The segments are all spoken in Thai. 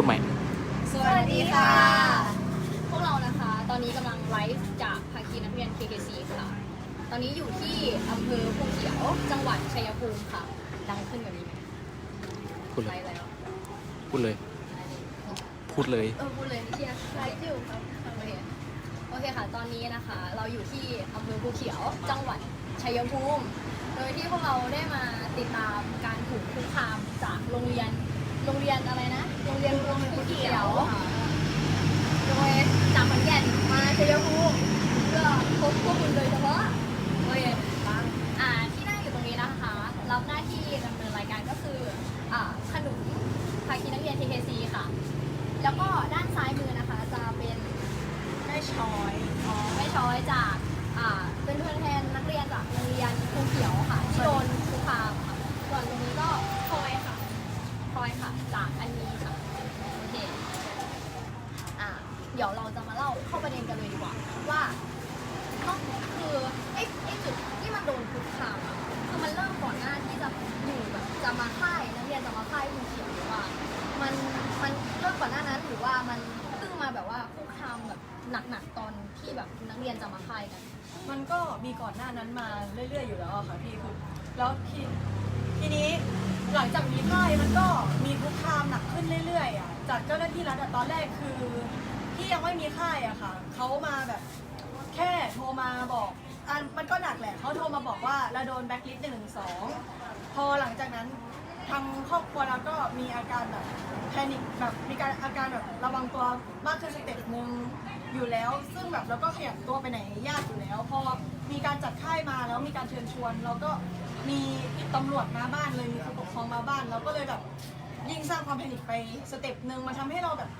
พูดใหม่ สวัสดีค่ะ พวกเรานะคะ ตอนนี้กำลังไลฟ์จากภาคีนักเรียน KKC ค่ะ ตอนนี้อยู่ที่อำเภอภูเขียว จังหวัดชัยภูมิค่ะ ดังขึ้นกว่านี้ไหมพูดเลไลย ฟ์แล้ว พูดเลย พูดเลย เออพูดเลยเชียร์ไลฟ์อยู่ครับโอเคโอเคค่ะ ตอนนี้นะคะ เราอยู่ที่อำเภอภูเขียว จังหวัดชัยภูมิ โดยที่พวกเราได้มาติดตามการถูกคุกคามจากโรงเรียน โรงเรียนอะไรนะ โรงเรียนภูเขียว โดยจากขอนแก่นมาชัยภูมิเพื่อพบพวกคุณโดยเฉพาะโอเคอ่าที่นั่งอยู่ตรงนี้นะคะ รับหน้าที่ดำเนินรายการก็คืออ่าขนุนภาคีนักเรียน TKC ค่ะ แล้วก็ด้านซ้ายมือนะคะจะเป็นแม่ช้อยอ๋อแม่ช้อยจากอ่าเป็นเพื่อนแทนนักเรียนจากโรงเรียนภูเขียวค่ะที่โดนคุกคามค่ะส่วนตรงนี้ก็พลอยค่ะพลอยค่ะจากอันนี้ค่ะโอเค อะเดี๋ยวเราจะมาเล่าเข้าประเด็นกันเลยดีกว่า ว่าต้องคือไอ้ไอ้จุดที่มันโดนคุกคามอะคือมันเริ่มก่อนหน้าที่จะอยู่แบบจะมาค่ายนักเรียนจะมาค่ายภูเขียวหรือว่า มันมันเริ่มก่อนหน้านั้นหรือว่ามันเพิ่งมาแบบว่าคุกคามแบบหนักๆตอนที่แบบนักเรียนจะมาค่ายกัน มันก็มีก่อนหน้านั้นมาเรื่อยๆอยู่แล้วอะค่ะพี่คือแล้วทีทีนี้หลังจากมีค่ายมันก็มีคุกคามหนักขึ้นเรื่อยๆอะจากเจ้าหน้าที่รัฐอะตอนแรกคือที่ยังไม่มีค่าย อะค่ะเขามาแบบแค่โทรมาบอกอันมันก็หนักแหละเขาโทรมาบอกว่าเราโดนแบ็คลิสต์หนึ่งสองพอหลังจากนั้นทางครอบครัวเราก็มีอาการแบบแพนิคแบบมีการอาการแบบระวังตัวมากขึ้นสเต็ปหนึ่งอยู่แล้ว ซึ่งแบบเราก็ขยับตัวไปไหนยากอยู่แล้ว พอมีการจัดค่ายมาแล้วมีการเชิญชวน เราก็มีตำรวจมาบ้านเลยมีผู้ปกครองมาบ้าน เราก็เลยแบบยิ่งสร้างความแพนิคไปสเต็ปหนึ่งมันทำให้เราแบบ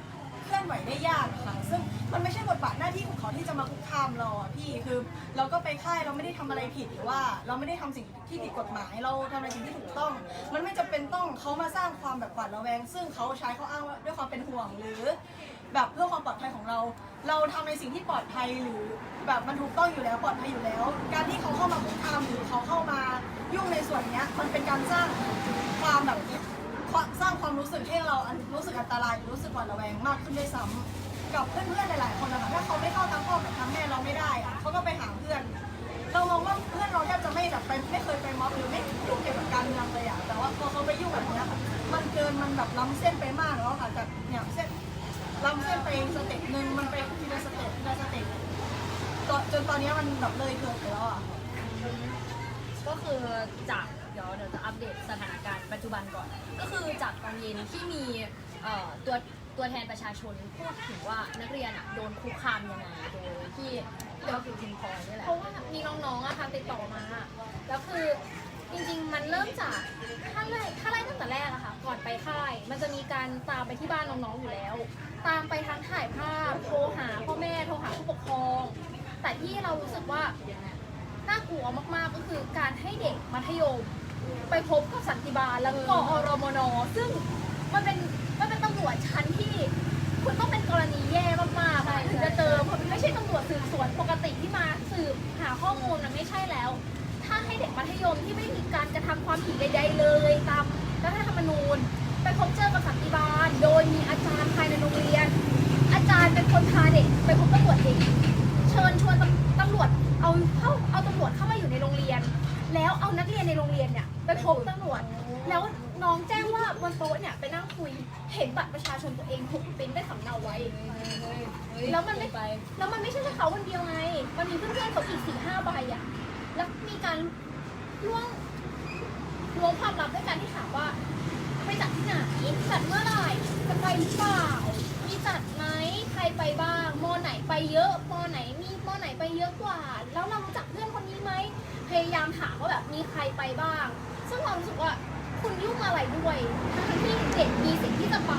เคลื่อนไหวได้ยากค่ะ ซึ่งมันไม่ใช่บทบาทหน้าที่ของเขาที่จะมาคุกคามเราอะพี่คือ เราก็ไปค่ายเราไม่ได้ทำอะไรผิดหรือว่า เราไม่ได้ทำสิ่งที่ผิดกฎหมายเราทำในสิ่งที่ถูกต้อง มันไม่จำเป็นต้องเขามาสร้างความแบบหวาดระแวง ซึ่งเขาใช้เขาอ้างว่าด้วยความเป็นห่วงหรือ แบบเพื่อความปลอดภัยของเรา เราทำในสิ่งที่ปลอดภัยหรือแบบมันถูกต้องอยู่แล้วปลอดภัยอยู่แล้ว การที่เขาเข้ามาคุกคามหรือเขาเข้ามายุ่งในส่วนเนี้ยมันเป็นการสร้างความแบบ สร้างความรู้สึกให้เรารู้สึกอันตรายหรือรู้สึกหวาดระแวงมากขึ้นด้วยซ้ำกับเพื่อนๆหลายๆคนนะคะถ้าเขาไม่เข้าทางพ่อกับทางแม่เราไม่ได้อะเขาก็ไปหาเพื่อน เรามองว่าเพื่อนเราแทบจะไม่แบบไปไม่เคยไปม็อบหรือไม่ยุ่งเกี่ยวกับการเมืองเลยอะแต่ว่าพอเขาไปยุ่งแบบนี้ค่ะมันเกินมันแบบล้ำเส้นไปมากแล้วค่ะจากเนี่ยเส้นล้ำเส้นไปสเต็ปหนึ่งมันไปทีละสเต็ปทีละสเต็ปจนตอนนี้มันแบบเลยเถิดไปแล้วอะก็คือจาก ดี๋ยวเดี๋ยวจะอัปเดตสถานการณ์ปัจจุบันก่อน ก็คือจากตอนเย็นที่มีเอ่อตัวตัวแทนประชาชนพูดถึงว่านักเรียนอะโดนคุกคามยังไงโดยที่ก็คือคุณพลอยนี่แหละเพราะว่ามีน้องๆอะค่ะติดต่อมาแล้วคือจริงๆ มันเริ่มจากถ้าไล่ถ้าไล่ตั้งแต่แรกอะค่ะ ก่อนไปค่าย มันจะมีการตามไปที่บ้านน้องๆอยู่แล้ว ตามไปทั้งถ่ายภาพ โทรหาพ่อแม่โทรหาผู้ปกครอง แต่ที่เรารู้สึกว่าน่ากลัวมากๆก็คือการให้เด็กมัธยม ไปพบกับสันติบาลแล้วก็อรมนซึ่งมันเป็นมันเป็นตำรวจชั้นที่ คุณต้องเป็นกรณีแย่มากๆถึงจะเจอเพราะมันไม่ใช่ตำรวจสืบสวนปกติที่มาสืบหาข้อมูลมันไม่ใช่แล้ว ถ้าให้เด็กมัธยมที่ไม่มีการกระทำความผิดใดๆเลย ตามรัฐธรรมนูญ ไปพบเจอกับสันติบาล โดยมีอาจารย์ภายในโรงเรียน อาจารย์เป็นคนพาเด็กไปพบตำรวจเองเชิญชวนตำตำรวจเอาเข้าเอาตำรวจเข้ามาอยู่ในโรงเรียน แล้วเอานักเรียนในโรงเรียนเนี่ยไปพบตำรวจ แล้วน้องแจ้งว่าบนโต๊ะเนี่ยไปนั่งคุย เห็นบัตรประชาชนตัวเองถูกปริ้นได้สำเนาไว้ แล้วมันไม่ แล้วมันไม่ใช่แค่เขาคนเดียวไง มันมีเพื่อนๆเขาอีกสี่ห้าใบอะ แล้วมีการล่วงล้วงความลับด้วยการที่ถามว่า ไปจัดที่ไหนจัดเมื่อไหร่จะไปหรือเปล่า มีจัดไหมใครไปบ้าง มอไหนไปเยอะ มอไหนมีมอไหนไปเยอะกว่า แล้วเรารู้จักเพื่อนคนนี้ไหม พยายามถามว่าแบบมีใครไปบ้าง ซึ่งเรารู้สึกว่าคุณยุ่งอะไรด้วยทั้งที่เด็กมีสิทธิ์ที่จะไป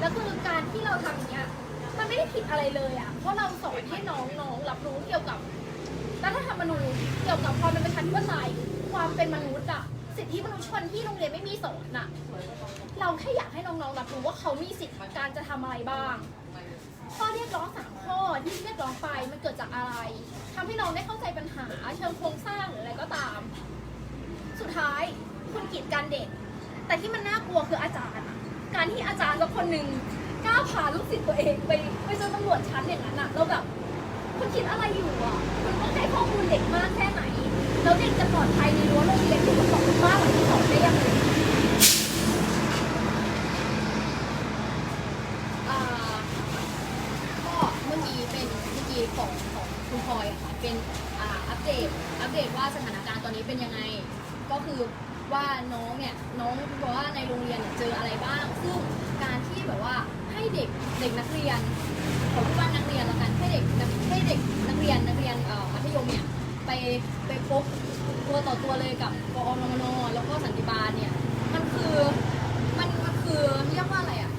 แล้วคือการที่เราทำอย่างเนี้ยมันไม่ได้ผิดอะไรเลยอะ เพราะเราสอนให้น้องๆรับรู้เกี่ยวกับรัฐธรรมนูญเกี่ยวกับความเป็นประชาธิปไตยความเป็นมนุษย์อะ สิทธิมนุษยชนที่โรงเรียนไม่มีสอนอะ เราแค่อยากให้น้องๆรับรู้ว่าเขามีสิทธิ์การจะทำอะไรบ้าง ข้อเรียกร้องสามข้อที่เรียกร้องไปมันเกิดจากอะไรทำให้น้องได้เข้าใจปัญหาเชิงโครงสร้างหรืออะไรก็ตาม สุดท้ายคุณกีดกันเด็ก แต่ที่มันน่ากลัวคืออาจารย์การที่อาจารย์สักคนหนึ่งกล้าพาลูกศิษย์ตัวเองไปไปเจอตำรวจชั้นอย่างนั้นอะเราแบบคุณคิดอะไรอยู่อะคุณต้องให้ข้อมูลเด็กมากแค่ไหน แล้วเด็กจะปลอดภัยในรั้วโรงเรียนอยู่กับสองบ้านหลังที่สองได้ยังไง อ่าก็เมื่อกี้เป็นเมื่อกี้ของของ คุณพลอยอะค่ะเป็นอ่าอัปเดตอัปเดตว่าสถานการณ์ตอนนี้เป็นยังไง ก็คือว่าน้องเนี่ยน้องบอกว่าในโรงเรียนเนี่ยเจออะไรบ้าง ซึ่งการที่แบบว่าให้เด็กเด็กนักเรียนขอพูดว่านักเรียนแล้วกันให้เด็กนักให้เด็กนักเรียนนักเรียนเอ่อมัธยมเนี่ยไปไปพบตัวต่อตัวเลยกับกอรมนแล้วก็สันติบาลเนี่ยมันคือมันมันคือเรียกว่าอะไรอะ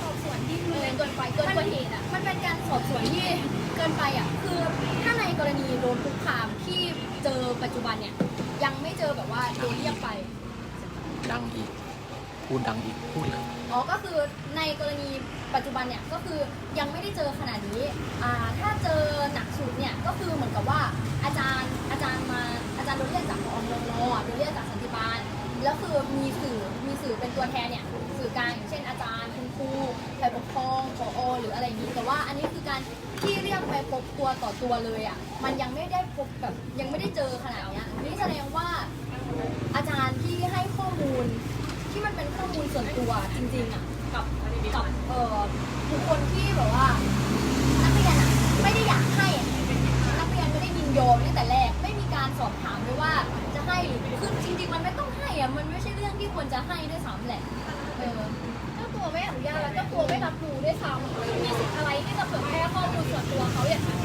สอบสวนที่รุนเกินไปเกินกว่าเหตุอะมันเป็นการสอบสวนที่ นไปอะคือถ้าในกรณีโดนคุกคามที่เจอปัจจุบันเนี่ย ยังไม่เจอแบบว่าโดนเรียกไป ดังอีก พูดดังอีก พูดเลยอ๋อก็คือในกรณีปัจจุบันเนี่ยก็คือยังไม่ได้เจอขนาดนี้อ่าถ้าเจอหนักสุดเนี่ยก็คือเหมือนกับว่าอาจารย์อาจารย์มาอาจารย์โดนเรียกจากอมรนโดนเรียกจากสันติบาลแล้วคือมีสื่อมีสื่อเป็นตัวแทนเนี่ย สื่อกลางอย่างเช่นอาจารย์คุณครูฝ่ายปกครองผอหรืออะไรอย่างนี้ แต่ว่าอันนี้คือการที่เรียกไปพบตัวต่อตัวเลยอะมันยังไม่ได้พบแบบยังไม่ได้เจอขนาดเนี้ยนี่แสดงว่าอาจารย์ที่ให้ข้อมูลที่มันเป็นข้อมูลส่วนตัวจริงๆอะกับกับเอ่อบุคคลที่แบบว่านักเรียนอะไม่ได้อยากให้นักเรียนไม่ได้ยินยอมตั้งแต่แรกไม่มีการสอบถามด้วยว่าจะให้หรือคือจริงๆมัน แต่มันไม่ใช่เรื่องที่ควรจะให้ด้วยซ้ำแหละ เออเจ้าตัวไม่อนุญาตแล้วเจ้าตัวไม่รับรู้ด้วยซ้ำคือมีสิทธิ์อะไรที่จะเผยแพร่ข้อมูลส่วนตัวเขาอย่างนั้น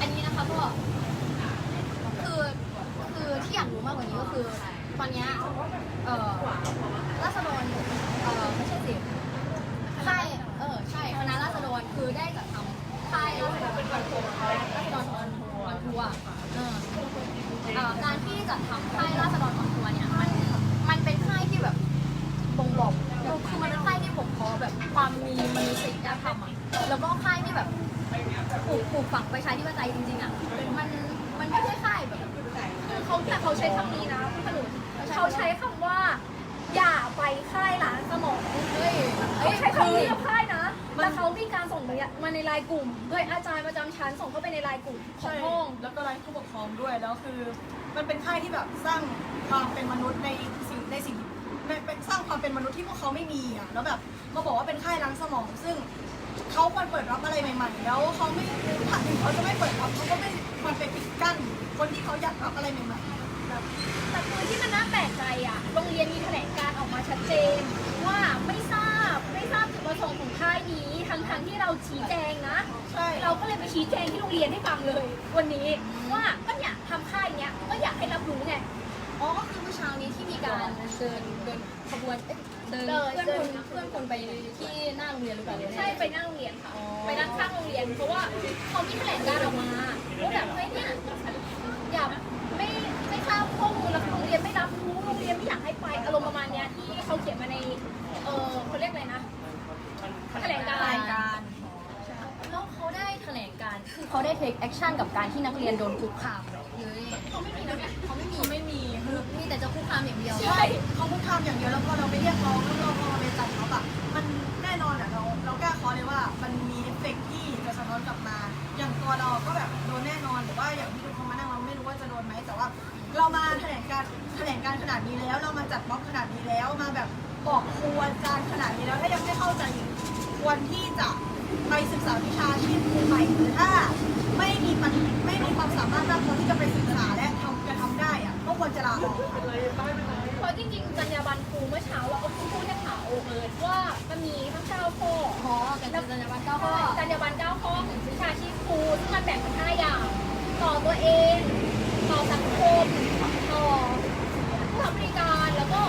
อันนี้นะคะก็คือคือที่อยากรู้มากกว่านี้ก็คือ ตอนเนี้ยเอ่อราษฎรเอ่อไม่ใช่สิค่ายเออใช่คณะราษฎรคือได้จัดทำค่ายราษฎรวันทัวร์ราษฎรวันวันทัวร์เออเอ่อการที่จัดทำค่ายราษฎรวันทัวร์เนี่ยมันมันเป็นค่ายที่แบบบ่งบอกคือมันเป็นค่ายที่บ่งบอกแบบความมีมนุษยธรรมอะแล้วก็ค่ายที่แบบ ปลูกปลูกฝังประชาธิปไตยจริงๆอะ มัน มันไม่ใช่ค่ายแบบ คือเขาแต่เขาใช้คำนี้นะพี่ขนุนเขาใช้คำว่า อย่าไปค่ายล้างสมอง เฮ้ย เขาใช้คำนี้กับค่ายนะ แล้วเขามีการส่งมา ในไลน์กลุ่มโดยอาจารย์ประจำชั้นส่งเข้าไปในไลน์กลุ่มขอใช่งห้อง แล้วก็ไร้ผู้ปกครองด้วยแล้วคือ มันเป็นค่ายที่แบบสร้างความเป็นมนุษย์ในสิ่งในสิ่งในเป็นสร้างความเป็นมนุษย์ที่พวกเขาไม่มีอะแล้วแบบมาบอกว่าเป็นค่ายล้างสมอง ซึ่งเขาควรเปิดรับอะไรใหม่ ๆ แล้วเขาไม่ถ้าถึงเขาจะไม่เปิดรับเขาก็ไม่ควรไปปิดกั้นคนที่เขาอยากรับอะไรใหม่ๆแบบ แต่คือที่มันน่าแปลกใจอะ โรงเรียนมีแถลงการออกมาชัดเจนว่าไม่ทราบไม่ทราบจุด ประสงค์ของค่ายนี้ทั้งทั้งๆที่เราชี้แจงนะ ใช่ เราก็เลยไปชี้แจงที่โรงเรียนให้ฟังเลย วันนี้ว่าก็เนี่ยทำค่ายเนี้ยก็อยากให้รับรู้ไง อ๋อก็คือเมื่อเช้านี้ที่มีการเดินเดินขบวนเอ๊ะเดินเดินเพื่อนคนเพื่อนคนไปที่หน้าโรงเรียนหรือเปล่าเนี่ย ใช่ไปหน้าโรงเรียนค่ะ อ๋อ ไปด้านข้างโรงเรียน เพราะว่าเขามีแถลงการออกมาว่าแบบเฮ้ยเนี่ยอย่าไม่ไม่ทราบข้อมูลแล้วโรงเรียนไม่รับรู้โรงเรียนไม่อยากให้ไปอารมณ์ประมาณเนี้ยที่เขาเขียนมาในเออเขาเรียกอะไรนะแถลงการ รายการ แล้วเขาได้แถลงการ คือเขาได้ take action กับการที่นักเรียนโดนคุกคามเลยเขาไม่มีนะเขาไม่มีเขาไม่มีคือมีแต่จะคุกคามอย่างเดียวใช่เขาพูดคำอย่างเดียวแล้วพอเราไปเรียกร้องแล้วเราพอเราไปจับเขาแบบมันแน่นอนอะเราเรากล้าเคาะเลยว่ามันมีเอฟเฟกต์ที่จะสะท้อนกลับมา อย่างตัวเราก็แบบโดนแน่นอนหรือว่าอย่างที่ทุกคนมานั่งเราไม่รู้ว่าจะโดนไหมแต่ว่า เรามาแถลงการแถลงการขนาดนี้แล้วเรา ริงๆจรยาบรรณครูเมื่อเช้าเราก็พิ่งพูดให้ข่าวเอิร์ดว่ามันมีทั้งเก้าข้อขอกันจรรยาบรรณเก้าข้อจรรยาบรรณเก้าข้อของวิชาชีพครูซึ่งมันแบ่งเป็นห้าอย่าง ต่อตัวเอง ต่อสังคม ต่อผู้ทำบริการแล้วก็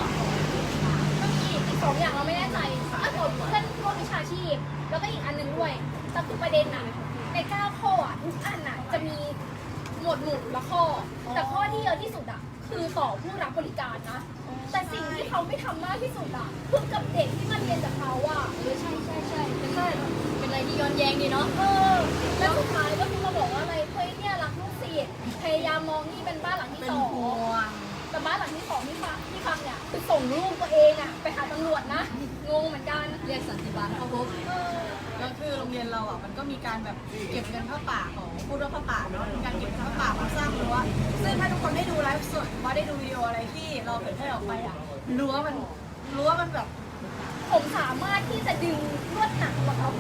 ก็มีอีกสองอย่างเราไม่แน่ใจถ้าต่อเพื่อนร่วมวิชาชีพ แล้วก็อีกอันหนึ่งด้วยแต่คือประเด็นน่ะในเก้าข้ออะทุกอันน่ะจะมีหมวดหมู่ละข้อ แต่ข้อที่เยอะที่สุดอะคือต่อผู้รับบริการนะ แต่สิ่งที่เขาไม่ทำมากที่สุดอะคือกับเด็กที่มาเรียนจากเขาอะเออใช่ใช่ใช่เป็นเป็นอะไรที่ย้อนแย้งดีเนาะเออแล้วสุดท้ายก็คือมาบอกว่าอะไรเฮ้ยเนี่ยรักลูกศิษย์พยายามมองนี่เป็นบ้านหลังที่เป็นสองห่วงแต่บ้านหลังที่สองที่ฟังที่ฟังเนี่ยคือส่งลูกตัวเองอะไปหาตำรวจนะงงเหมือนกันเรียกสันติบาลเข้าพบ เรียนเราอะมันก็มีการแบบเก็บเงินผ้าป่าของผู้ร่วมผ้าป่าเนาะมีการเก็บเงินผ้าป่ามาสร้างรั้วซึ่งถ้าทุกคนได้ดูไลฟ์สดว่าได้ดูวิดีโออะไรที่เราเผยแพร่ออกไปอะรั้วมันรั้วมันแบบผมสามารถที่จะดึงลวดหนังของเขา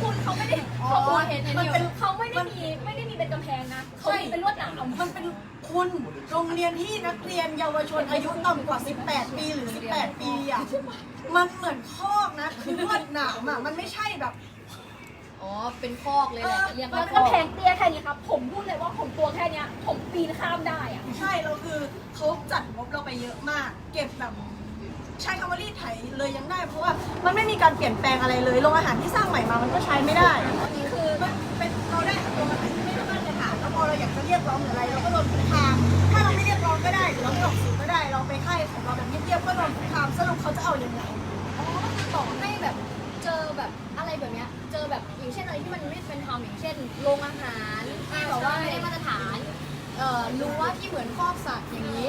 คุณเขาไม่ได้อ๋อเขาเห็นเห็นมันอยู่เป็นเขาไม่ได้มีไม่ได้มีเป็นกำแพงนะเขามีเป็นลวดหนังเอามันเป็นคุณโรงเรียนที่นักเรียนเยาวชนอายุต่ำกว่า 18 ปีหรือ 18 ปีอะมันเหมือนคอกนะคือลวดหนามอะมันไม่ใช่แบบ อ๋อ เป็นคอกเลยแหละเรียกแล้ว่าวคก็อกแพงเตี้ยแค่นี้ครับ ผมพูดเลยว่าผมตัวแค่เนี้ย ผมปีนข้ามได้อะใช่เราคือเขาจัดงบเราไปเยอะมาก เก็บแบบใช้คำว่ารีดไถเลยยังได้เพราะว่ามันไม่มีการเปลี่ยนแปลงอะไรเลยโรงอาหารที่สร้างใหม่มามันก็ใช้ไม่ได้อันนี้คือมันเป็นเราได้โรงอาหารที่ไม่ได้มาตรฐานแล้วพอเราอยากจะเรียกร้องหรืออะไรเราก็โดนคุกคาม ถ้าเราไม่เรียกร้องก็ได้หรือเราไม่ออกสื่อก็ได้ เราไปค่ายของเราแบบเงียบๆก็โดนคุกคามสรุปเขาจะเอายังไงอ๋อก็คือต่อให้แบบเจอแบบ อะไรแบบเนี้ยเจอแบบอย่างเช่นอะไรที่มันไม่เป็นธรรมอย่างเช่นโรงอาหารที่แบบว่าไม่ได้มาตรฐานเอ่อรู้ว่าที่เหมือนคอกสัตว์อย่างนี้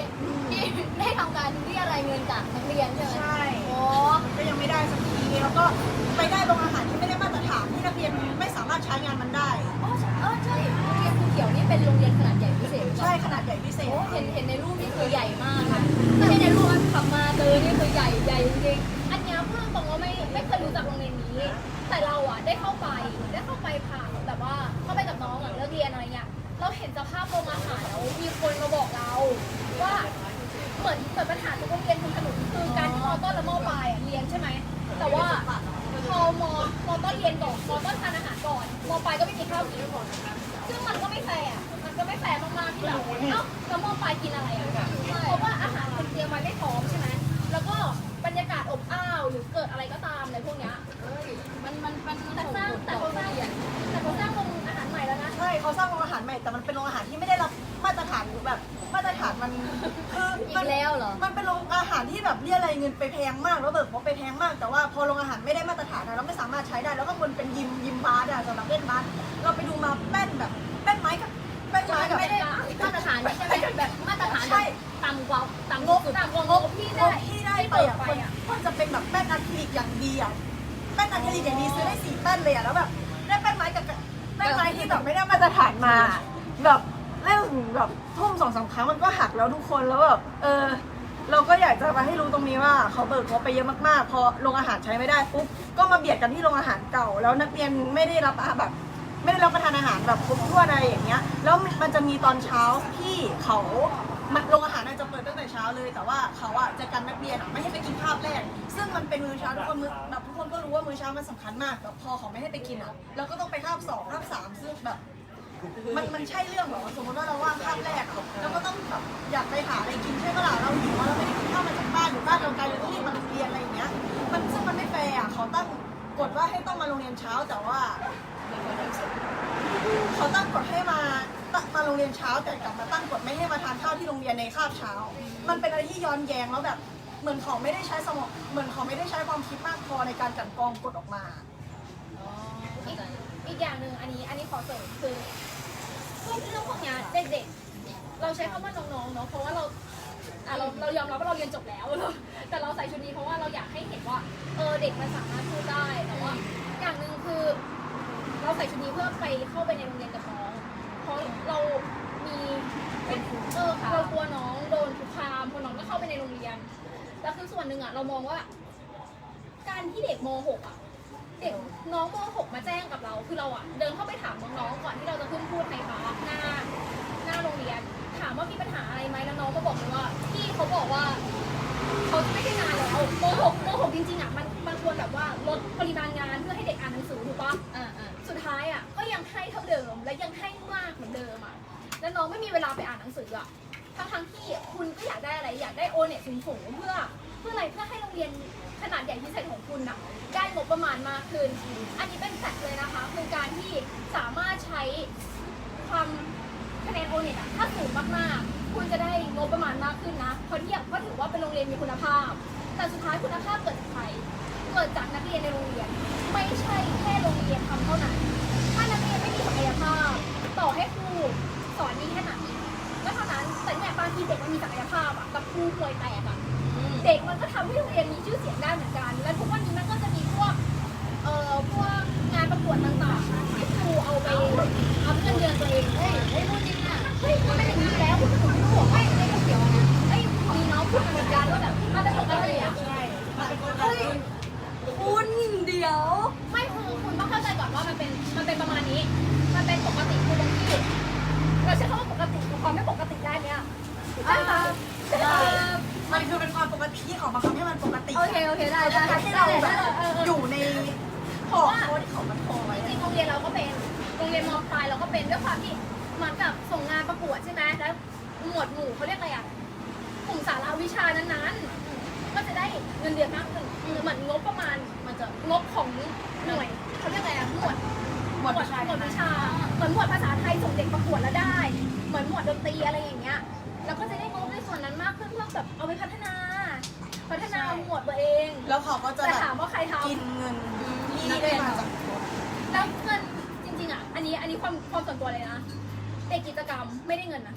ที่ได้ทำการเรียอะไรายเงินจากนักเรียนใช่ไหมใช่อ๋อก็ยังไม่ได้สักทีแล้วก็ไปได้โรงอาหารที่ไม่ได้มาตรฐานที่นักเรียนไม่สามารถใช้งานมันได้อ๋อใช่เออใช่โรงเรียนภูเขียวนี่เป็นโรงเรียนขนาดใหญ่พิเศษหรือเปล่าใช่ขนาดใหญ่พิเศษ โอ้เห็นเห็นในรูปนี่คือใหญ่มากค่ะถ้าเห็นในรูปขับมาเจอนี่คือใหญ่ใหญ่จริงอั แต่เราอะได้เข้าไปได้เข้าไปผ่านแบบว่าเข้าไปกับน้องหลังเลิกเรียนอะไรเงี้ยเราเห็นสภาพโรงอาหารแล้วมีคนมาบอกเรา ว่าเหมือนเหมือนปัญหาทุกโรงเรียนคุณขนุนคือการที่มอต้นและมอปลายอะเรียนใช่ไหมแต่ว่าพอมอมอต้นเรียนก่อนมอต้นทานอาหารก่อนมอปลายก็ไม่มีข้าวกินก่อนซึ่งมันก็ไม่แฟร์มันก็ไม่แฟร์มากๆที่แบบเอ้าแล้วมอปลายกินอะไรอะเพราะว่าอาหารคุณเตรียมไว้ไม่พร้อมใช่ไหมแล้วก็ ยากาศอบอ้าวหรือเกิดอะไรก็ตามอะไรพวกเนี้ยๆมันมันมันแต่สร้างแต่เขาสร้างแต่เขาสร้างโรงอาหารใหม่แล้วนะใช่เขาสร้างโรงอาหารใหม่แต่มันเป็นโรงอาหารที่ไม่ได้รับมาตรฐานหรือแบบมาตรฐานมันคืออีมักแล้วเหรอ มันเป็นโรงอาหารที่แบบเรียอะไรายเงินไปแพงมากแล้วเบิกงบไปแพงมาก แต่ว่าพอโรงอาหารไม่ได้มาตรฐานอะเราไม่สามารถใช้ได้ แล้วก็บนเป็นยิมยิมบาร์อะสำหรับเล่นบาสเราไปดูมาแป้นแบบแป้นไม้กับแป้นไม้กับไม่ได้มาตรฐานใช่ไหมแบบมาตรฐานใช่ต่ำกว่าต่ำงบสุดต่างกว่างบที่งได้บที่ได้ไปอะมันมัน จะเป็นแบบแป้นอะคริลิกอย่างดีอะแป้นอะคริลิกอย่างดีซื้อได้สี่แป้นเลยอะแล้วแบบได้แป้นไม้กับแป้นไม้ที่แบบไม่ได้มาตรฐานมา แบบเล่นแบบทุ่มสองสามครั้งมันก็หักแล้วทุกคนแล้วแบบเออ เราก็อยากจะมาให้รู้ตรงนี้ว่าเขาเบิกงบไปเยอะมากๆพอโรงอาหารใช้ไม่ได้ปุ๊บก็มาเบียดกันที่โรงอาหารเก่า แล้วนักเรียนไม่ได้รับแบบ ไม่ได้รับประทานอาหารแบบครบถ้วนอะไรอย่างเงี้ย แล้วมันจะมีตอนเช้าที่เขา มันโรงอาหารน่าจะเปิดตั้งแต่เช้าเลย แต่ว่าเขาอะจะกันนักเรียนอะไม่ให้ไปกินข้าวแรก ซึ่งมันเป็นมื้อเช้าทุกคนมื้อแบบทุกคนก็รู้ว่ามื้อเช้ามันสำคัญมากแต่พอเขาไม่ให้ไปกินอะเราก็ต้องไปคาบสองคาบสามซึ่งแบบ มันมันใช่เรื่องเหรอสมมติว่าเราว่างคาบแรกอะเราก็ต้องแบบอยากไปหาอะไรกินใช่ไหมล่ะเราหิวอะเราไม่ได้กินข้าวมาจากบ้านหรือบ้านเราไกลเราต้องรีบมาโรงเรียนอะไรอย่างเงี้ย มันซึ่งมันไม่แฟร์อะเขาตั้งกฎว่าให้ต้องมาโรงเรียนเช้าแต่ว่า เขาตั้งกฎให้มา มาโรงเรียนเช้าแต่กลับมาตั้งกฎไม่ให้มาทานข้าวที่โรงเรียนในคาบเช้า มันเป็นอะไรที่ย้อนแย้งแล้วแบบ เหมือนเขาไม่ได้ใช้สมองเหมือนเขาไม่ได้ใช้ความคิดมากพอในการกลันกรองกฎออกมา อีกอีกอย่างหนึ่งอันนี้อันนี้ขอเสริมคือพวกเรื่องพวกเนี้ยเด็กๆ เราใช้คำว่าน้องๆเนาะเพราะว่าเราอะเราเรายอมรับว่าเราเรียนจบแล้ว แต่เราใส่ชุดนี้เพราะว่าเราอยากให้เห็นว่าเออเด็กมันสามารถพูดได้แต่ว่าอย่างหนึ่งคือ เราใส่ชุดนี้เพื่อไปเข้าไปในโรงเรียนกับ เพราะเรามีเป็นเออเรากลัวน้องโดนคุกคามพราะน้องก็เข้าไปในโรงเรียนแล้วคือส่วนหนึ่งอะเรามองว่า การที่เด็กม .6 อะเด็กน้องม .6 มาแจ้งกับเรา คือเราอะเดินเข้าไปถามน้องๆก่อนที่เราจะขึ้นพูดในพาร์ทหน้าหน้าโรงเรียน ถามว่ามีปัญหาอะไรไหมแล้วน้องก็บอกเลยว่าพี่เขาบอกว่าเขาไม่ได้งานแล้วม .6 ม .6 จริงๆอะมันมันควรแบบว่าลดปริมาณงานเพื่อให้เด็กอ่านหนังสือถูกปะ ม่มีเวลาไปอ่านหนังสืออะทั้งทั้งๆที่คุณก็อยากได้อะไรอยากได้โอเน็ตสูงๆเพื่อเพื่ออะไรเพื่อให้โรงเรียนขนาดใหญ่พิเศษของคุณอะได้งบประมาณมากขึ้น อันนี้เป็นแฟกต์เลยนะคะคือการที่สามารถใช้ความคะแนนโอเน็ตอะถ้าสูงมากๆ คุณจะได้งบประมาณมากขึ้นนะเพราะเทียบก็ถือว่าเป็นโรงเรียนมีคุณภาพ แต่สุดท้ายคุณภาพเกิดจากใครเกิดจากนักเรียนในโรงเรียน ไม่ใช่แค่โรงเรียนทำเท่านั้น ถ้านักเรียนไม่มีศักยภาพ ต่อให้ครู สอนนี่แค่ไหนก็เท่านั้นแต่เนี่ยบางทีเด็กมันมีศักยภาพอะกับครูป่วยแตกอะเด็กมันก็ทำให้โรงเรียนมีชื่อเสียงได้เหมือนกัน และทุกวันนี้มันก็จะมีพวกเอ่อพวกงานประกวดต่างๆที่ครูเอาไปเอาเงินเดือนตัวเองเฮ้ยเฮ้ยพูดจริงอะเฮ้ยมันเป็นอย่างนี้แล้ว กินเงินที่ได้มาจากแล้วเงินจริงๆอะ อันนี้อันนี้ความความส่วนตัวเลยนะเด็กกิจกรรมไม่ได้เงินนะ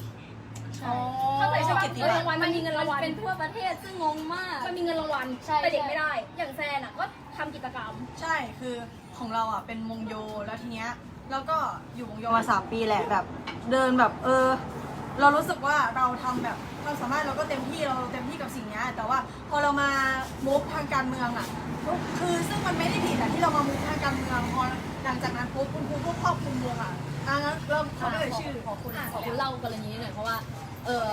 อ๋อเข้าใจใช่ปะกิจเออรางวัลมันมีเงินรางวัลเป็นทั่วประเทศซึ่งงงมากมันมีเงินรางวัลใช่แต่เด็กใช่ไม่ได้ อย่างแซนอะก็ทำกิจกรรม ใช่คือของเราอะเป็นวงโยแล้วทีเนี้ยแล้วก็อยู่วงโยมาสามปีแหละแบบ เดินแบบเออ เรารู้สึกว่าเราทำแบบความสามารถเราก็เต็มที่เราเต็มที่กับสิ่งเนี้ยแต่ว่าพอเรามามุฟทางการเมืองอะ คือซึ่งมันไม่ได้ผิดอะที่เรามามุฟทางการเมืองพอหลังจากนั้นปุ๊บคุณครูก็ครอบคลุมวงอะอะงั้นเริ่มเขาไม่เอ่ยชื่อขอคุณขอคุณเล่ากรณีนี้หน่อยเพราะว่า เออ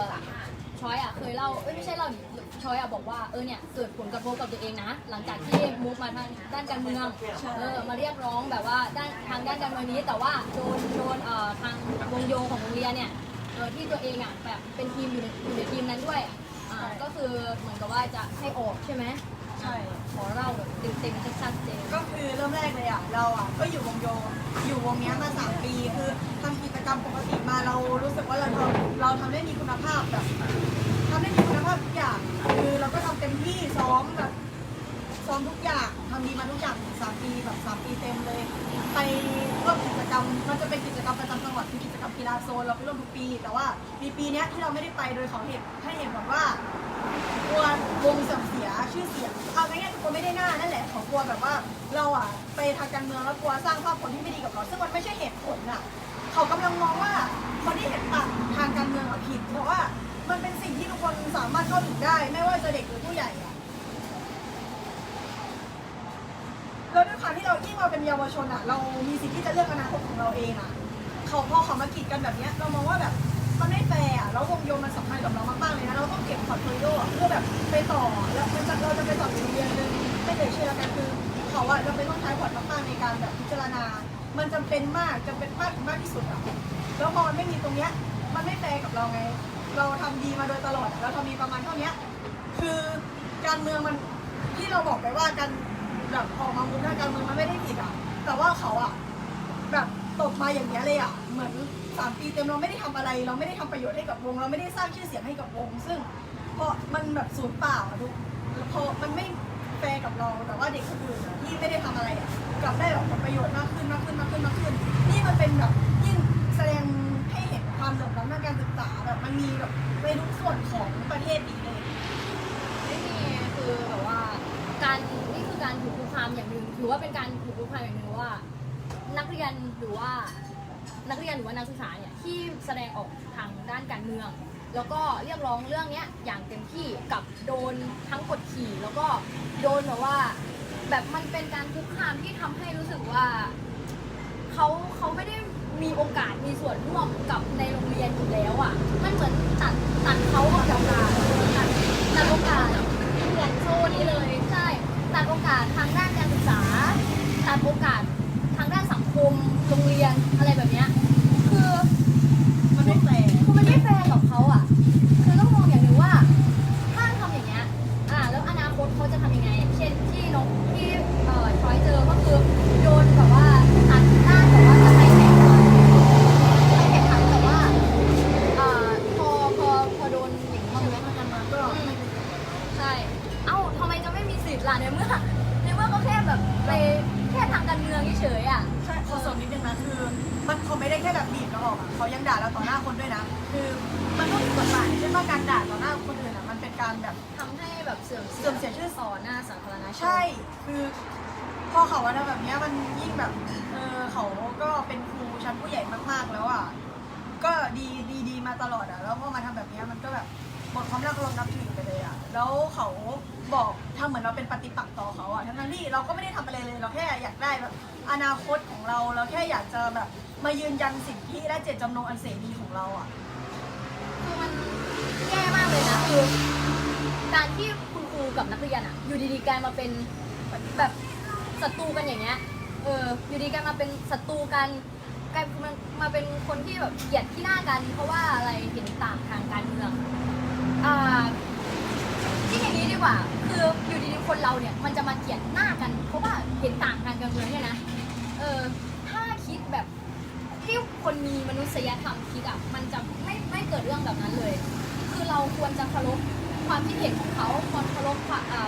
ชอยอะเคยเล่าเอ้ยไม่ใช่เล่าดิชอยอะบอกว่าเออเนี่ยเกิดผลกระทบกับตัวเองนะ หลังจากที่มูฟมาทางด้านการเมืองเออมาเรียกร้องแบบว่าด้านทางด้านการเมืองนี้ แต่ว่าโดนโดนเอ่อทางวงโยของโรงเรียนเนี่ยเออที่ตัวเองอะแบบเป็นทีมอยู่ในอยู่ในทีมนั้นด้วยอ่าก็คือเหมือนกับว่าจะให้ออกใช่ไหม ช่ขอเล่าแบบเต็มๆชัดๆเจนก็คือเริ่มแรกเลยอะเราอะก็อยู่วงโยอยู่วงเนี้ยมาสามปีคือทำกิจกรรมปกติมาเรารู้สึกว่าเราทำเราทำได้มีคุณภาพแบบทำได้มีคุณภาพทุกอย่างคือเราก็ทำเต็มที่ซ้อมแบบซ้อมทุกอย่างทำดีมาทุกอย่างสามปีแบบสามปีเต็มเลย ไปร่วมกิจกรรมมันจะเป็นกิจกรรมประจำจังหวัดคือกิจกรรมกีฬาโซนเราไปร่วมทุกปี แต่ว่ามีปีเนี้ยที่เราไม่ได้ไปโดยเขาเหตุให้เหตุผลว่า กลัววงเสื่อมเสียชื่อเสียงเอาง่ายๆกลัวไม่ได้หน้านั่นแหละเขากลัวแบบว่าเราอะไปทางการเมืองแล้วกลัวสร้างภาพคนที่ไม่ดีกับเขาซึ่งมันไม่ใช่เหตุผลอะเขากำลังมองว่าคนที่เห็นต่างทางการเมืองอะผิดเพราะว่ามันเป็นสิ่งที่ทุกคนสามารถเข้าถึงได้ ไม่ว่าจะเด็กหรือผู้ใหญ่อะแล้วด้วยความที่เรายิ่งเราเป็นเยาวชนอะเรามีสิทธิ์ที่จะเลือกอนาคตของเราเองอะเขาพอเขามากีดกันแบบเนี้ยเรามองว่าแบบ มันไม่แฟร์อะแล้ววงโยมันสำคัญกับเรามากๆเลยนะ เราต้องเก็บพอร์ตโฟลิโออะเพื่อแบบไปต่อ แล้วมันจะเราจะไปต่ออีกโรงเรียนหนึงไม่เคยเชื่อกันคือเขาอะเราเป็นต้องใช้พอร์ตมากๆในการแบบพิจารณา มันจำเป็นมากจำเป็นมากถึงมากที่สุดอะแล้วพอมันไม่มีตรงเนี้ย มันไม่แฟร์กับเราไง เราทำดีมาโดยตลอดอะเราทำดีประมาณเท่าเนี้ย คือการเมืองมันที่เราบอกไปว่าการแบบออกมามุมทางการเมืองมันไม่ได้ผิดอะแต่ว่าเขาอะแบบตกมาอย่างเงี้ยเลยอะเหมือน สามปีเต็มเราไม่ได้ทำอะไร เราไม่ได้ทำประโยชน์ให้กับวง เราไม่ได้สร้างชื่อเสียงให้กับวง ซึ่งเพอมันแบบสูญเปล่าทุกพอมันไม่แฟร์กับเราแต่ว่าเด็กคนอื่นที่ไม่ได้ทำอะไรกลับได้แบบผลประโยชน์มากขึ้นมากขึ้นมากขึ้นมากขึ้น นี่มันเป็นแบบยิ่งแสดงให้เห็นความเหลื่อมล้ำทางการศึกษาแบบมันมีแบบในทุกส่วนของประเทศนี้เลยไม่มีคือแบบว่าการนี่คือการถูกคุกคามอย่างหนึ่งถือว่าเป็นการถูกคุกคามอย่างหนึ่งว่า นักเรียนหรือว่า นักเรียนหรือว่านักศึกษาเนี่ยที่แสดงออกทางด้านการเมือง แล้วก็เรียกร้องเรื่องเนี้ยอย่างเต็มที่กับโดนทั้งกดขี่แล้วก็โดนแบบว่า แบบมันเป็นการคุกคามที่ทำให้รู้สึกว่าเขาเขาไม่ได้มีโอกาสมีส่วนร่วมกับในโรงเรียนอยู่แล้วอะมันเหมือนตัดตัดเขาออกจากการตัดโอกาสเหมือนโชว์นี้เลยใช่ตัดโอกาสทางด้านการศึกษาตัดโอกาสทางด้านสังคม โรงเรียนอะไรแบบเนี้ยคือมันไม่แฟร์คือมันไม่แฟร์กับเขา ไม่ได้ทำอะไรเลย เราแค่อยากได้แบบอนาคตของเรา เราแค่อยากจะแบบมายืนยันสิทธิและเจตจำนงอันเสรีของเราอะ คือมันแย่มากเลยนะคือการที่คุณครูกับนักเรียนอะอยู่ดีๆกลายมาเป็นแบบศัตรูกันอย่างเงี้ยเอออยู่ดีกันมาเป็นศัตรูกันกลายมันมาเป็นคนที่แบบเหยียดที่หน้ากัน เพราะว่าอะไรเห็นต่างทางการเมืองอ่า ที่อย่างนี้ดีกว่า คืออยู่ดีๆคนเราเนี่ยมันจะมาเกลียดหน้ากัน เพราะว่าเห็นต่างทางการเมืองเนี่ยนะ เออถ้าคิดแบบที่คนมีมนุษยธรรมคิดอะมันจะไม่ไม่เกิดเรื่องแบบนั้นเลย คือเราควรจะเคารพความคิดเห็นของเขาควรเคารพ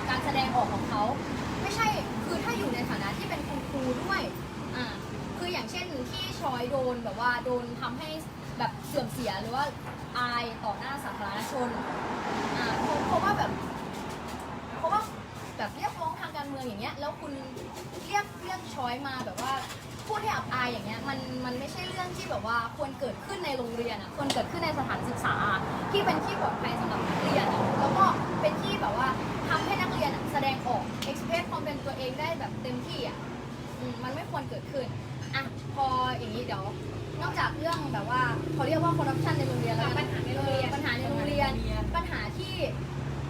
การแสดงออกของเขา ไม่ใช่คือถ้าอยู่ในฐานะที่เป็นคุณครูด้วยอ่าคืออย่างเช่นที่ชอยโดนแบบว่าโดนทำให้ แบบเสื่อมเสียหรือว่าอายต่อหน้าสาธารณชนอ่าเพราะว่าแบบเพราะว่าแบบเรียกร้องทางการเมืองอย่างเงี้ยแล้วคุณเรียกเรียกช้อยมาแบบว่าพูดให้อับอายอย่างเงี้ยมันมันไม่ใช่เรื่องที่แบบว่าควรเกิดขึ้นในโรงเรียนอะควรเกิดขึ้นในสถานศึกษา ที่เป็นที่ปลอดภัยสำหรับนักเรียนอะแล้วก็เป็นที่แบบว่าทำให้นักเรียนแสดงออกเอ็กซ์เพรสความเป็นตัวเองได้แบบเต็มที่อะมมันไม่ควรเกิดขึ้นอะพออย่างนี้เดี๋ยว นอกจากเรื่องแบบว่าเขาเรียกว่าคอร์รัปชันในโรงเรียนแล้วปัญหาในโรงเรียนปัญหาในโรงเรียน ปัญหาที่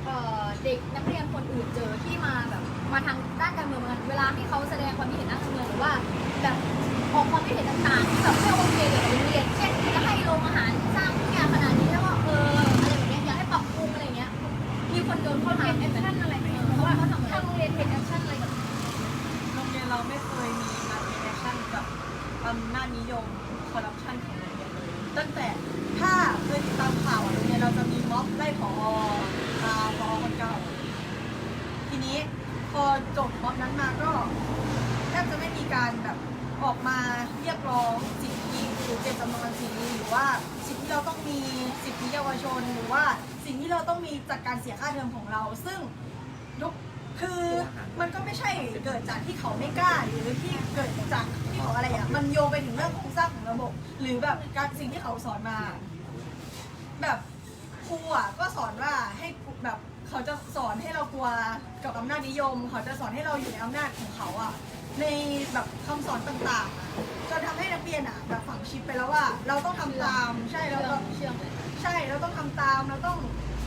เอ่อเด็กนักเรียนคนอื่นเจอที่มาแบบมาทางด้านการเมืองเหมือนกันเวลาที่เขาแสดงความคิดเห็นด้านการเมืองหรือว่าแบบออกความคิดเห็นต่างๆที่แบบไม่โอเคกับโรงเรียน เช่นจะให้โรงอาหาร กิดจากที่เขาไม่กล้าหรือที่เกิดจากที่เขาอะไรอะมันโยงไปถึงเรื่องโครงสร้างของระบบ หรือแบบการสิ่งที่เขาสอนมา แบบครูอะก็สอนว่าให้แบบเขาจะสอนให้เรากลัวกับอำนาจนิยม เขาจะสอนให้เราอยู่ในอำนาจของเขาอะในแบบคำสอนต่างๆจนทำให้นักเรียนอะแบบฝังชิปไปแล้วว่า เราต้องทำตามใช่แล้วก็เชื่อมเลยใช่เราต้องทำตามเราต้อง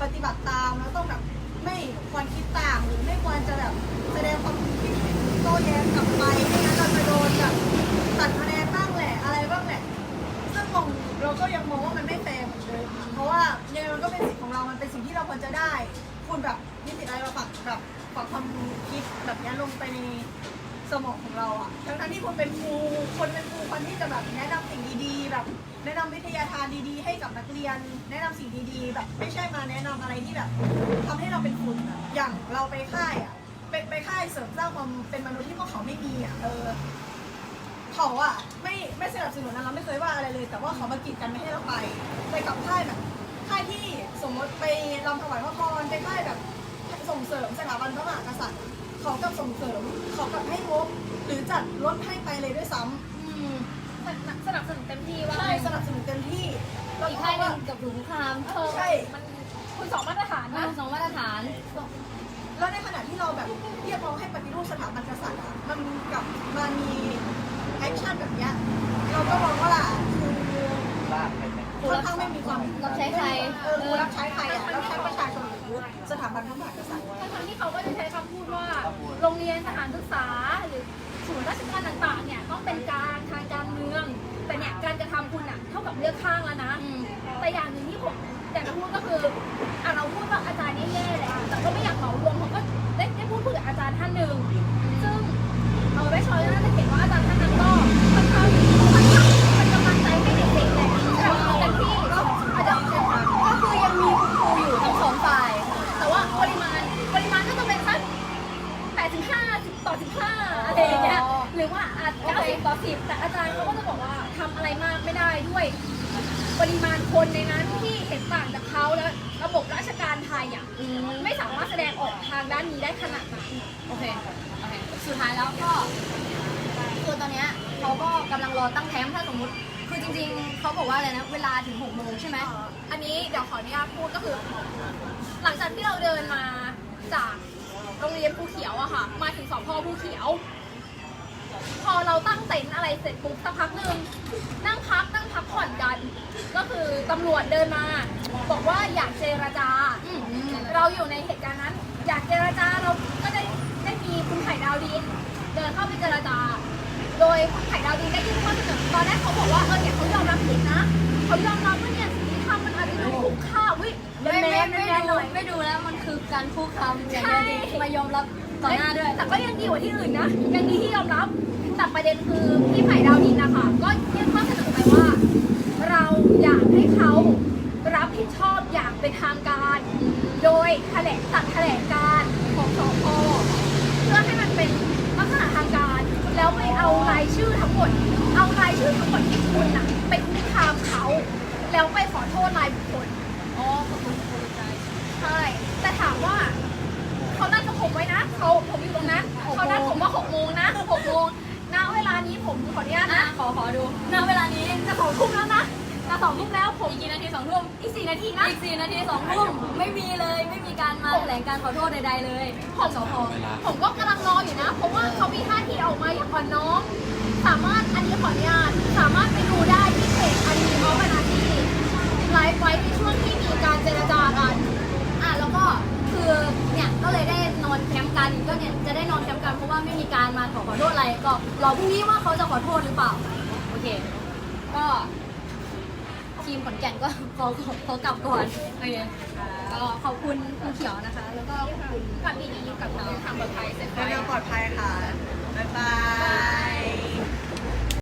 ปฏิบัติตามเราต้องแบบไม่ควรคิดต่างหรือไม่ควรจะแบบแสดงความคิดเห็น โต้แย้งกลับไปไม่งั้นเราจะโดนแบบตัดคะแนนบ้างแหละอะไรบ้างแหละซึ่งมองเราก็ยังมองว่ามันไม่แฟร์เหมือนเดิมเพราะว่ายังไงมันก็เป็นสิทธิ์ของเรา มันเป็นสิ่งที่เราควรจะได้ คุณแบบมีสิทธิ์อะไรมาฝักแบบฝักความคิดแบบนี้ลงไปในสมองของเราอะทั้งทั้งที่คุณเป็นครูคนเป็นครูคนที่จะแบบแนะนำสิ่งดีๆ แบบ แนะนำวิทยาทานดีๆ ให้กับนักเรียน แนะนำสิ่งดีๆ แบบไม่ใช่มาแนะนำอะไรที่แบบทำให้เราเป็นฝุ่นอะอย่างเราไปค่ายอะ ไปไปค่ายเสริมสร้างความเป็นมนุษย์ที่พวกเขาไม่มีอะเออเขาอะไม่ไม่สนับสนุนนะเราไม่เคยว่าอะไรเลย แต่ว่าเขามากีดกันไม่ให้เราไป ไปกับค่ายแบบค่ายที่สมมติไปรำถวายพระพรไปค่ายแบบส่งเสริมสถาบันพระมหากษัตริย์เขากับส่งเสริมเขากับให้งบหรือจัดรถให้ไปเลยด้วยซ้ำอืมสนับสนุนเต็มที่ว่าใช่สนับสนุนเต็มที่แล้วอีกก็ค่ายหว่านึ่งกับหลุมคามเออใช่มันคุณสองมาตรฐานมานะสองมาตรฐาน แล้วในขณะที่เราแบบเรียกร้องให้ปฏิรูปสถาบันกษัตริย์อะมันกลับมามีแอคชั่นแบบเนี้ยเราก็มองว่าคือลากไปไหนค่อนข้างไม่มีความรับใช้ใคร เออกูรับใช้ใครอะรับใช้ประชาชนหรือสถาบันพระมหากษัตริย์ทั้งๆที่เขาก็จะใช้คำพูดว่า โรงเรียนสถานศึกษา หรือศูนย์ราชการต่างๆ เนี่ยต้องเป็นกลารทางการเมือง แต่เนี่ยการกระทำคุณอะเท่ากับเลือกข้างแล้วนะอืมแต่อย่างหนึ่งที่ผม อยากจะพูดก็คืออะเราพูดว่าอาจารย์แย่แหละแต่ก็ไม่อยากเหมารวมผมก็ได้ได้พูดคุยกับอาจารย์ท่านหนึ่ง ตำรวจเดินมา บอกว่าอยากเจรจาอืมอืมเราอยู่ในเหตุการณ์นั้น อยากเจรจาเราก็ได้ได้มีคุณไผ่ดาวดิน เดินเข้าไปเจรจาพโดยไผ่ดาวดินได้ยื่นข้อเสนอตอนแรกเขาบอกว่าเออเนี่ยเขายอมรับผิดนะเขายอมรับว่าเนี่ยสิ่งที่ทำมันอาจจะดูคุ้มค่าวิไม่ไม่ไม่แน่ดูหน่อยไม่ดูแล้วมันคือการคุกคามอย่างเดียวดิมายอมรับต่อหน้าด้วยแต่ก็ยังดีกว่าที่อื่นนะยังดีที่ยอมรับแต่ประเด็นคือพี่ไผ่ดาวดินนะคะก็ยื่นข้อเสนอไปว่า เราอยากให้เขารับผิดชอบอย่าง เป็นทางการ โดยแถลงจัดแถลงการของสพเพื่อให้มันเป็นลักษณะทางการ แล้วไปเอารายชื่อทั้งหมด เอารายชื่อทั้งหมดที่คุณน่ะไปคุกคามเขา แล้วไปขอโทษรายบุคคลอ๋อขอบคุณคุณใจใช่แต่ถามว่าเขานัดกับผมไว้นะเขาผมอยู่ตรงนั้นเขานัดผมว่าหกโมงนะหกโมงณเวลานี้ผมขออนุญาตอะนะขอขอดูณเวลานี้จะสองทุ่มแล้วนะ จะสองทุ่มแล้วผมอีกกี่นาทีสองทุ่มอีกสี่นาทีนะอีกสี่นาทีสองทุ่มไม่มีเลยไม่มีการมาแถลงการขอโทษใดๆเลยของสพเวลาผมก็กำลังรออยู่นะ เพราะว่าเขามีท่าทีออกมาอย่างอ่อนน้อมสามารถอันนี้ขออนุญาตสามารถไปดูได้ที่เพจอารีออฟนาทีไลฟ์ไว้ในช่วงที่มีการเจรจากันอะแล้วก็คือเนี่ยก็เลยได้นอนแคมป์กันก็เนี่ยจะได้นอนแคมป์กันเพราะว่าไม่มีการมาขอขอโทษอะไรก็รอพรุ่งนี้ว่าเขาจะขอโทษหรือเปล่าโอเค ก็ ทีมขอนแก่นก็ ขอขอขอกลับก่อนโอเคก็ขอบคุณคุณเขียวนะคะ แล้วก็ขอบคุณกับดีๆกับน้อทางปลอดภัยเสร็จไป เดินทางปลอดภัยค่ะ บ๊ายบาย